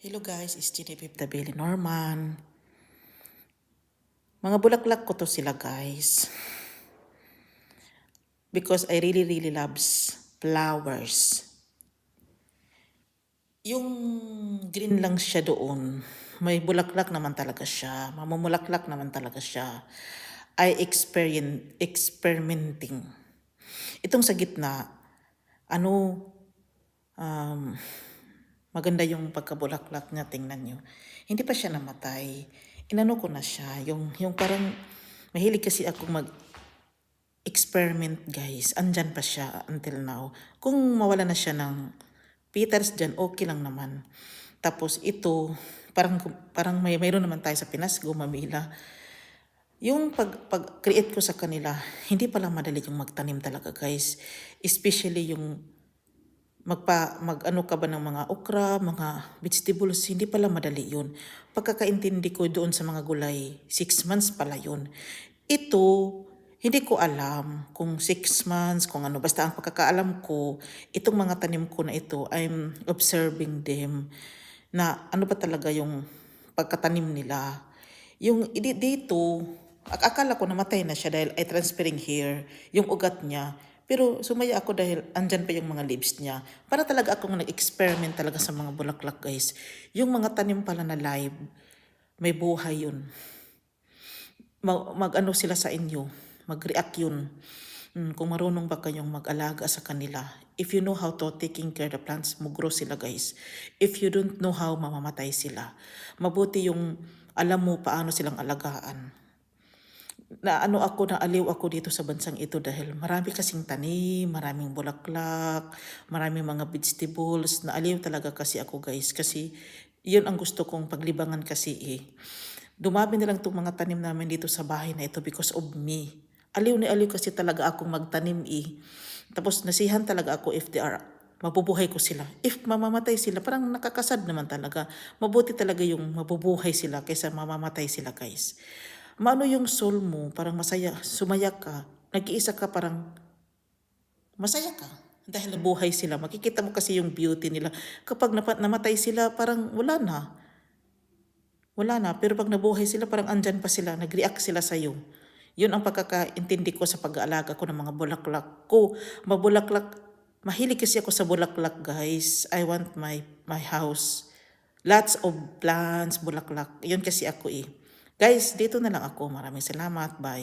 Hello guys, it's Genevieve Tabeli Norman. Mga bulaklak ko to sila guys. Because I really really loves flowers. Yung green lang siya doon, may bulaklak naman talaga siya. Mamumulaklak naman talaga siya. I experience, experimenting. Itong sa gitna, ano, um, maganda yung pagkabulaklak niya, tingnan nyo. Hindi pa siya namatay. Inano ko na siya. Yung, yung parang, mahilig kasi ako mag experiment guys. Andyan pa siya until now. Kung mawala na siya ng petals dyan, okay lang naman. Tapos ito, parang, parang may, mayroon naman tayo sa Pinas, gumamila. Yung pag, pag-create ko sa kanila, hindi pala madali yung magtanim talaga guys. Especially yung magpa mag ano ka ba ng mga okra, mga vegetables, hindi pala madali yun. Pagkakaintindi ko doon sa mga gulay, six months pala yun. Ito, hindi ko alam kung six months, kung ano. Basta ang pagkakaalam ko, itong mga tanim ko na ito, I'm observing them na ano ba talaga yung pagkatanim nila. Yung di- dito, ak- akala ko namatay na siya dahil ay transferring here, yung ugat niya. Pero sumaya ako dahil andyan pa yung mga leaves niya. Para talaga akong nag-experiment talaga sa mga bulaklak guys. Yung mga tanim pala na live, may buhay yun. Mag, mag-ano sila sa inyo, mag-react yun. Mm, kung marunong ba kayong mag-alaga sa kanila. If you know how to taking care the plants, mugro sila guys. If you don't know how, mamamatay sila. Mabuti yung alam mo paano silang alagaan na ano ako, na aliw ako dito sa bansang ito dahil marami kasing tanim, maraming bulaklak, maraming mga vegetables, na aliw talaga kasi ako guys kasi yun ang gusto kong paglibangan kasi eh. Dumami na lang itong mga tanim namin dito sa bahay na ito because of me. Aliw ni aliw kasi talaga akong magtanim eh. Tapos nasihan talaga ako if they are mabubuhay ko sila. If mamamatay sila, parang nakakasad naman talaga. Mabuti talaga yung mabubuhay sila kaysa mamamatay sila guys. Maano yung soul mo, parang masaya, sumaya ka, nag-iisa ka parang masaya ka. Dahil nabuhay sila, makikita mo kasi yung beauty nila. Kapag namatay sila, parang wala na. Wala na. Pero pag nabuhay sila, parang andyan pa sila, nag-react sila sa'yo. Yun ang pagkakaintindi ko sa pag-aalaga ko ng mga bulaklak ko. Mabulaklak, mahilig kasi ako sa bulaklak guys. I want my, my house. Lots of plants, bulaklak. Yun kasi ako eh. Guys, dito na lang ako. Maraming salamat. Bye.